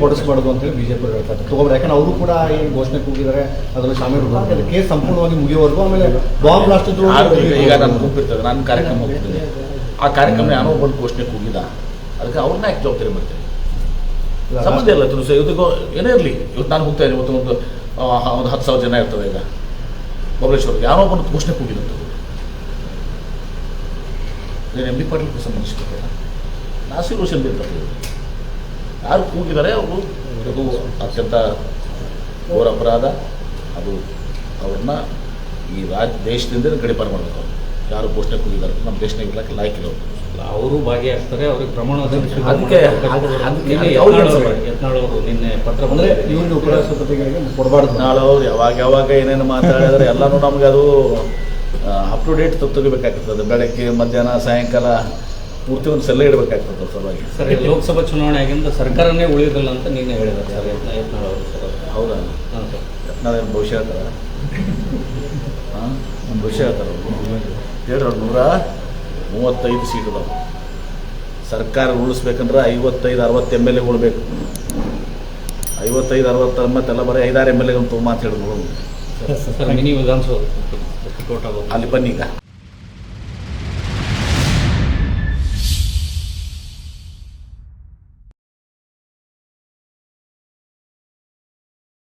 ಕೊಡಿಸ್ಬಾರ್ದು ಅಂತೇಳಿ ಬಿಜೆಪಿ ಹೇಳ್ತಾರೆ ತಗೊಂಡ್ರೆ ಯಾಕಂದ್ರೆ ಅವರು ಕೂಡ ಏನು ಘೋಷಣೆ ಕೂಗಿದ್ದಾರೆ ಅದರಲ್ಲಿ ಶಾಮೀಲು ಅದು ಕೇಸ್ ಸಂಪೂರ್ಣವಾಗಿ ಮುಗಿಯೋವರೆಗೂ ಆಮೇಲೆ ಬಾಂಬ್ ಬ್ಲಾಸ್ಟ್ ಈಗ- ನಾನು ಗುಂಪಿರ್ತದೆ ನಾನು ಕಾರ್ಯಕ್ರಮ ಹೋಗ್ತೀನಿ ಆ ಕಾರ್ಯಕ್ರಮ ಯಾರೋ ಬಂದು ಘೋಷಣೆ ಕೂಗಿದ. ಅದಕ್ಕೆ ಅವ್ರನ್ನ ಯಾಕೆ ಜವಾಬ್ದಾರಿ ಮಾಡ್ತೇನೆ ಸಂಬಂಧ ಇಲ್ಲ ತಿಳಿಸ ಇವತ್ತಿಗೂ ಏನೇ ಇರಲಿ. ಇವತ್ತು ನಾನು ಹೋಗ್ತಾ ಇದ್ದೀನಿ. ಇವತ್ತು ಒಂದು ಒಂದು ಹತ್ತು ಸಾವಿರ ಜನ ಇರ್ತದೆ ಈಗ. ಬಬಲೇಶ್ವರ್ಗೆ ಯಾರೋ ಬಂದು ಘೋಷಣೆ ಕೂಗಿದಂತ. ನೀನು ಎಂ ಬಿ ಪಾಟೀಲ್ಗೆ ಸಂಬಂಧಿಸಿದ ನಾಸಿರ್ ಹುಸೇನ್ ಇರ್ತಾರೆ ಯಾರು ಕೂಗಿದ್ದಾರೆ ಅವರು? ಅದು ಅತ್ಯಂತ ಘೋರ ಅಪರಾಧ. ಅದು ಅವ್ರನ್ನ ಈ ರಾಜ್ಯ ದೇಶದಿಂದ ಗಡಿಪಾರು ಮಾಡಬೇಕು ಅವರು. ಯಾರು ಘೋಷಣೆ ಕೂಗಿದ್ದಾರೆ ನಮ್ಮ ದೇಶನ ಇರ್ಲಿಕ್ಕೆ ಲಾಯ್ಕಿಲ್ಲ ಅವರು. ಅವರು ಭಾಗಿಯಾಗ್ತಾರೆ ಅವ್ರಿಗೆ ಪ್ರಮಾಣ ಅದಕ್ಕೆ-. ನಿನ್ನೆ ಪತ್ರ ಬಂದರೆ ಉಪರಾಷ್ಟ್ರಪತಿಗಳಿಗೆ ಕೊಡಬಾರ್ದು. ನಾಳೆ ಅವ್ರು ಯಾವಾಗ ಯಾವಾಗ ಏನೇನು ಮಾತಾಡಿದ್ರೆ ಎಲ್ಲನೂ ನಮಗೆ ಅದು ಅಪ್ ಟು ಡೇಟ್ ತೆಗಿಬೇಕಾಗ್ತದೆ. ಬೆಳಗ್ಗೆ ಮಧ್ಯಾಹ್ನ ಸಾಯಂಕಾಲ ಪೂರ್ತಿ ಒಂದು ಸೆಲ್ಲ ಇಡಬೇಕಾಗ್ತದೆ ಸಲುವಾಗಿ. ಸರ್ ಲೋಕಸಭಾ ಚುನಾವಣೆ ಆಗಿಂದ ಸರ್ಕಾರನೇ ಉಳಿಯೋದಿಲ್ಲ ಅಂತ ನೀನೇ ಹೇಳಿದ್ದಾರೆ ಸರ್ ಯತ್ನ ಯತ್ನಾಳ್ ಅವರು ಸರ್? ಹೌದಾ? ಹಾಂ. ಸರ್ ನಾವೇನು ಭವಿಷ್ಯ ಹೇಳ್ತಾರ? ಹಾಂ? ಭವಿಷ್ಯ ಹೇಳ್ತಾರೆ ಹೇಳ್ರಿ ಅವ್ರು ನೂರ ಮೂವತ್ತೈದು ಸೀಟ್ ಅದಾವೆ ಸರ್ಕಾರ ಉಳಿಸ್ಬೇಕಂದ್ರೆ ಐವತ್ತೈದು ಅರವತ್ತು ಎಂ ಎಲ್ ಎ ಉಳ್ಬೇಕು. ಐವತ್ತೈದು ಅರವತ್ತು ಮತ್ತೆಲ್ಲ ಬರೀ ಐದಾರು ಎಂ ಎಲ್ ಎ ಅಂತ ಮಾತು ಹೇಳಿದ್ರು ಅಲ್ಲಿ ಬನ್ನಿ ಈಗ.